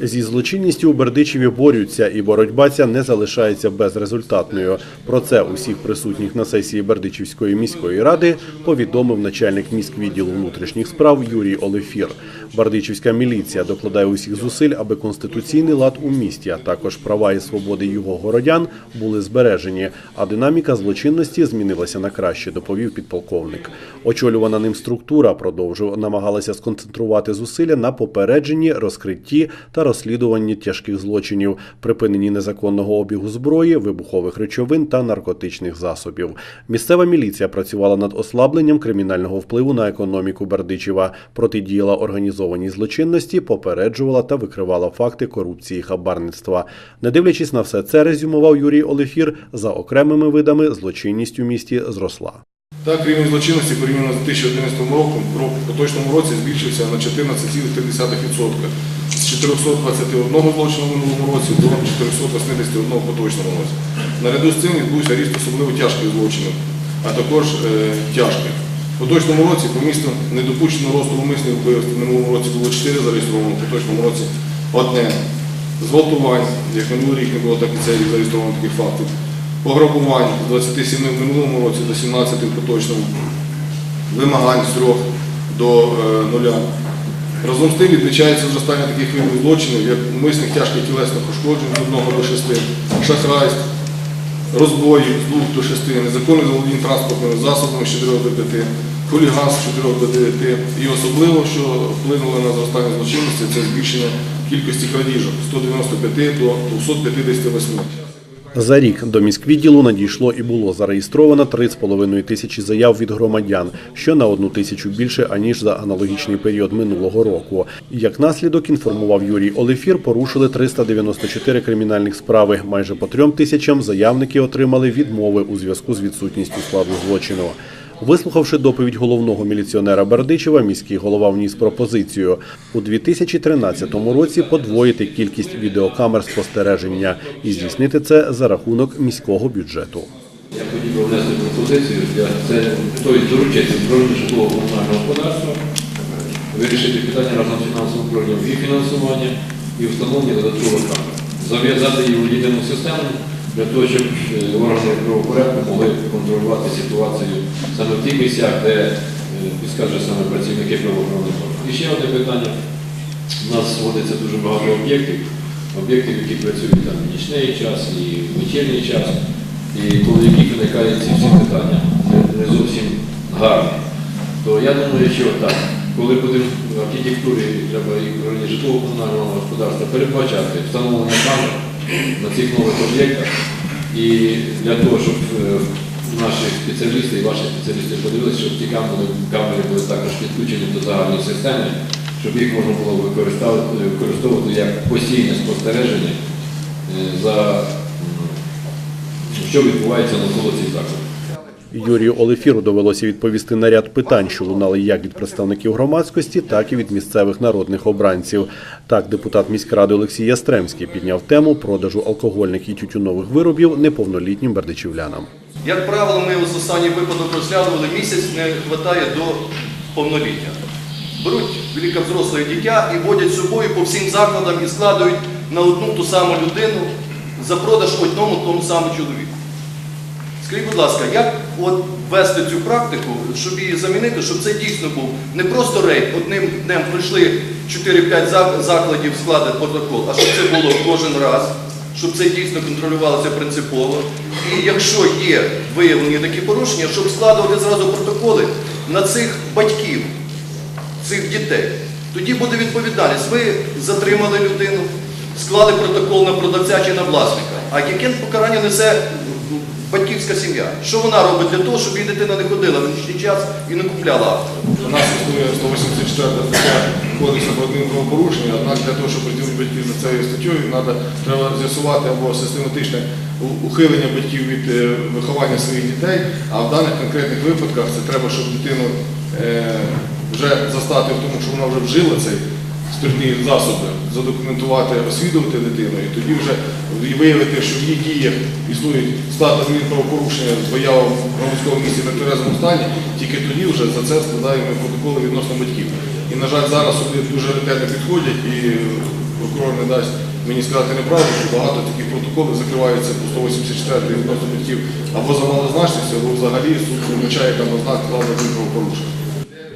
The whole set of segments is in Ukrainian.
Зі злочинністю у Бердичеві борються, і боротьба ця не залишається безрезультатною. Про це усіх присутніх на сесії Бердичівської міської ради повідомив начальник міськвідділу внутрішніх справ Юрій Олефір. Бердичівська міліція докладає усіх зусиль, аби конституційний лад у місті, а також права і свободи його городян були збережені. А динаміка злочинності змінилася на краще, доповів підполковник. Очолювана ним структура продовжує намагалася сконцентрувати зусилля на попередженні, розкритті та розслідуванні тяжких злочинів, припиненні незаконного обігу зброї, вибухових речовин та наркотичних засобів. Місцева міліція працювала над ослабленням кримінального впливу на економіку Бердичева, протидіяла організованій злочинності, попереджувала та викривала факти корупції і хабарництва. Не дивлячись на все це, резюмував Юрій Олефір, за окремими видами злочинність у місті зросла. Так, рівень злочинності порівняно з 2011 роком в поточному році збільшився на 14,3%. З 421 злочину в минулому році до 481 в поточному році. Наряду з цим відбувся ріст особливо тяжких злочинів, а також е, тяжких. В поточному році по місту недопущено росту умисних вбивств. В минулому році було 4 зареєстровано, в поточному році одне. Зґвалтувань, як минулий рік не було, так і рік зареєстровано таких фактів. Пограбувань з 27 в минулому році до 17 в поточному. Вимагань з 3 до е, нуля. Разом з тим відмічається зростання таких видів злочинів, як умисних тяжких тілесних ушкоджень з 1 до 6, шахрайств, розбоїв з 2 до 6, незаконне заволодіння транспортними засобами з 4 до 5, хуліганство з 4 до 9 і особливо, що вплинуло на зростання злочинності, це збільшення кількості крадіжок з 195 до 258. За рік до міськвідділу надійшло і було зареєстровано 3,5 тисячі заяв від громадян, що на одну тисячу більше аніж за аналогічний період минулого року. Як наслідок інформував Юрій Олефір, порушили 394 кримінальних справи. Майже по трьом тисячам заявники отримали відмови у зв'язку з відсутністю складу злочину. Вислухавши доповідь головного міліціонера Бердичева, міський голова вніс пропозицію у 2013 році подвоїти кількість відеокамер спостереження і здійснити це за рахунок міського бюджету. Я хотів би внести пропозицію для це той доручити управління житлового комунального господарства, вирішити питання разом з фінансовим управлінням і фінансування, і встановлення додаткових камер. Зав'язати її в єдину систему для того, щоб е, органи правопорядку могли контролювати ситуацію саме в тих місцях, де е, підскаже саме працівники правоохоронних органів. І ще одне питання. У нас зводиться дуже багато об'єктів, об'єктів, які працюють там і нічний час, і вечірній час, і коли яких виникають ці всі питання не, зовсім гарні. То я думаю, що так, коли будемо в архітектурі треба і в районі житлово-комунального господарства передбачати встановлення камер на цих нових об'єктах, і для того, щоб е, наші спеціалісти і ваші спеціалісти подивилися, щоб ті камери, камери були також підключені до загальної системи, щоб їх можна було використовувати, як постійне спостереження е, за що відбувається навколо цих закладів. Юрію Олефіру довелося відповісти на ряд питань, що лунали як від представників громадськості, так і від місцевих народних обранців. Так, депутат міськради Олексій Ястремський підняв тему продажу алкогольних і тютюнових виробів неповнолітнім бердичівлянам. Як правило, ми ось останній випадок розглядували, місяць не вистачає до повноліття. Беруть великозросле дитя і водять з собою по всім закладам і складують на одну ту саму людину за продаж одному тому самому чоловіку. Скажіть, будь ласка, як от вести цю практику, щоб її замінити, щоб це дійсно був не просто рейд, одним днем прийшли 4-5 закладів складати протокол, а щоб це було кожен раз, щоб це дійсно контролювалося принципово. І якщо є виявлені такі порушення, щоб складувати зразу протоколи на цих батьків, цих дітей. Тоді буде відповідальність. Ви затримали людину, склали протокол на продавця чи на власника. А яке покарання несе батьківська сім'я? Що вона робить для того, щоб її дитина не ходила в нічний час і не купляла авто? У нас існує 184 стаття Кодексу про адмінправопорушення, однак для того, щоб притягнути батьків за цією статтєю, треба, треба з'ясувати або систематичне ухилення батьків від е, виховання своїх дітей, а в даних конкретних випадках це треба, щоб дитину е, вже застати в тому, що вона вже вжила цей спиртні засоби, задокументувати, освідувати дитину, і тоді вже виявити, що в її діях існують стати правопорушення з появом в громадському місці на стані, тільки тоді вже за це складаємо протоколи відносно батьків. І, на жаль, зараз суди дуже ретельно підходять, і прокурор не дасть мені сказати неправду, що багато таких протоколів закриваються по 184 відносно батьків або за малозначністю, або взагалі суд визначає там ознак складу правопорушення.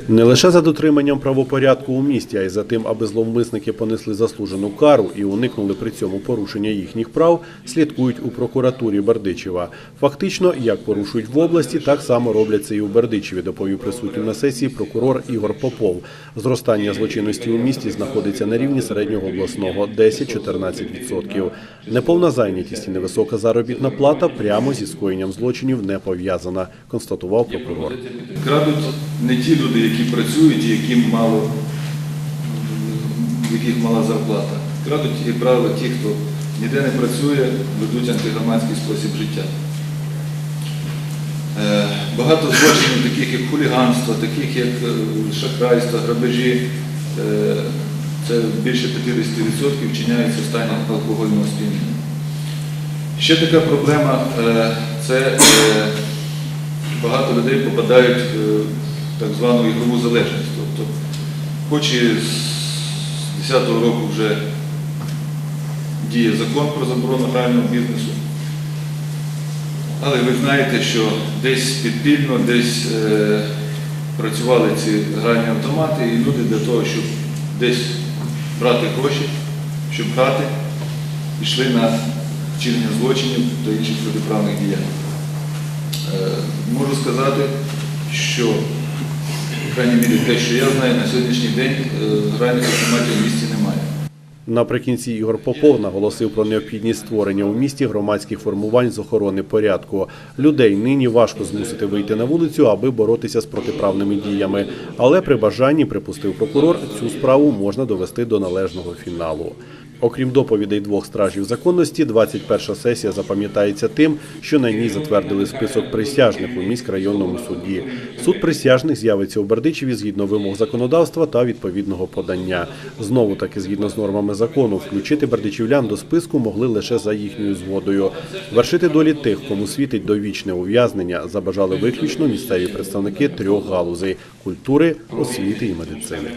Не лише за дотриманням правопорядку у місті, а й за тим, аби зловмисники понесли заслужену кару і уникнули при цьому порушення їхніх прав, слідкують у прокуратурі Бердичева. Фактично, як порушують в області, так само роблять це і у Бердичеві, доповів присутнім на сесії прокурор Ігор Попов. Зростання злочинності у місті знаходиться на рівні середнього обласного 10-14%. Неповна зайнятість і невисока заробітна плата прямо зі скоєнням злочинів не пов'язана, констатував прокурор. Крадуть не ті люди, які працюють і яким мало, яких мала зарплата. Крадуть, як правило, ті, хто ніде не працює, ведуть антигромадський спосіб життя. Е, Багато злочинів, таких як хуліганство, таких як е, шахрайство, грабежі, е, це більше 50% вчиняється в стані алкогольного сп'яніння. Ще така проблема це багато людей попадають так звану ігрову залежність. Тобто, хоч і з 10-го року вже діє закон про заборону грального бізнесу, але ви знаєте, що десь підпільно, десь е, працювали ці гральні автомати, і люди для того, щоб десь брати гроші, щоб грати, пішли на вчинення злочинів та інших протиправних діянь. Е, Можу сказати, що, крайній мірі, те, що я знаю, на сьогоднішній день е, гральних автоматів в місті немає. Наприкінці Ігор Попов наголосив про необхідність створення у місті громадських формувань з охорони порядку. Людей нині важко змусити вийти на вулицю, аби боротися з протиправними діями. Але при бажанні, припустив прокурор, цю справу можна довести до належного фіналу. Окрім доповідей двох стражів законності, 21-ша сесія запам'ятається тим, що на ній затвердили список присяжних у міськрайонному суді. Суд присяжних з'явиться у Бердичеві згідно вимог законодавства та відповідного подання. Знову таки, згідно з нормами закону, включити бердичівлян до списку могли лише за їхньою згодою. Вершити долі тих, кому світить довічне ув'язнення, забажали виключно місцеві представники трьох галузей культури, освіти і медицини.